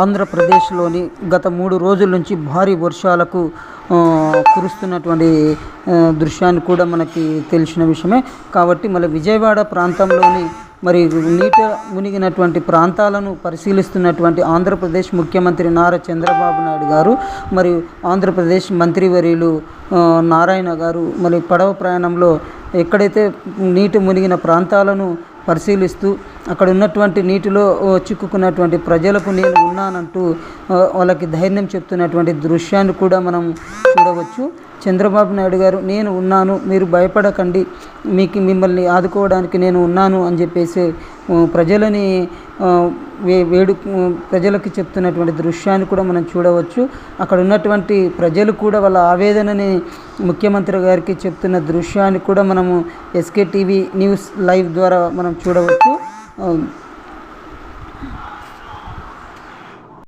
ఆంధ్రప్రదేశ్లోని గత మూడు రోజుల నుంచి భారీ వర్షాలకు కురుస్తున్నటువంటి దృశ్యాన్ని కూడా మనకి తెలిసిన విషయమే. కాబట్టి మళ్ళీ విజయవాడ ప్రాంతంలోని మరి నీట మునిగినటువంటి ప్రాంతాలను పరిశీలిస్తున్నటువంటి ఆంధ్రప్రదేశ్ ముఖ్యమంత్రి నారా చంద్రబాబు నాయుడు గారు మరియు ఆంధ్రప్రదేశ్ మంత్రివర్యులు నారాయణ గారు మరి పడవ ప్రయాణంలో ఎక్కడైతే నీటి మునిగిన ప్రాంతాలను పరిశీలిస్తూ అక్కడ ఉన్నటువంటి నీటిలో చిక్కుకున్నటువంటి ప్రజలకు నేను ఉన్నానంటూ వాళ్ళకి ధైర్యం చెప్తున్నటువంటి దృశ్యాన్ని కూడా మనం చూడవచ్చు. చంద్రబాబు నాయుడు గారు నేను ఉన్నాను మీరు భయపడకండి మీకు మిమ్మల్ని ఆదుకోవడానికి నేను ఉన్నాను అని చెప్పేసి ప్రజలని వే వేడు ప్రజలకి చెప్తున్నటువంటి దృశ్యాన్ని కూడా మనం చూడవచ్చు. అక్కడ ఉన్నటువంటి ప్రజలు కూడా వాళ్ళ ఆవేదనని ముఖ్యమంత్రి గారికి చెప్తున్న దృశ్యాన్ని కూడా మనము ఎస్కే టీవీ న్యూస్ లైవ్ ద్వారా మనం చూడవచ్చు.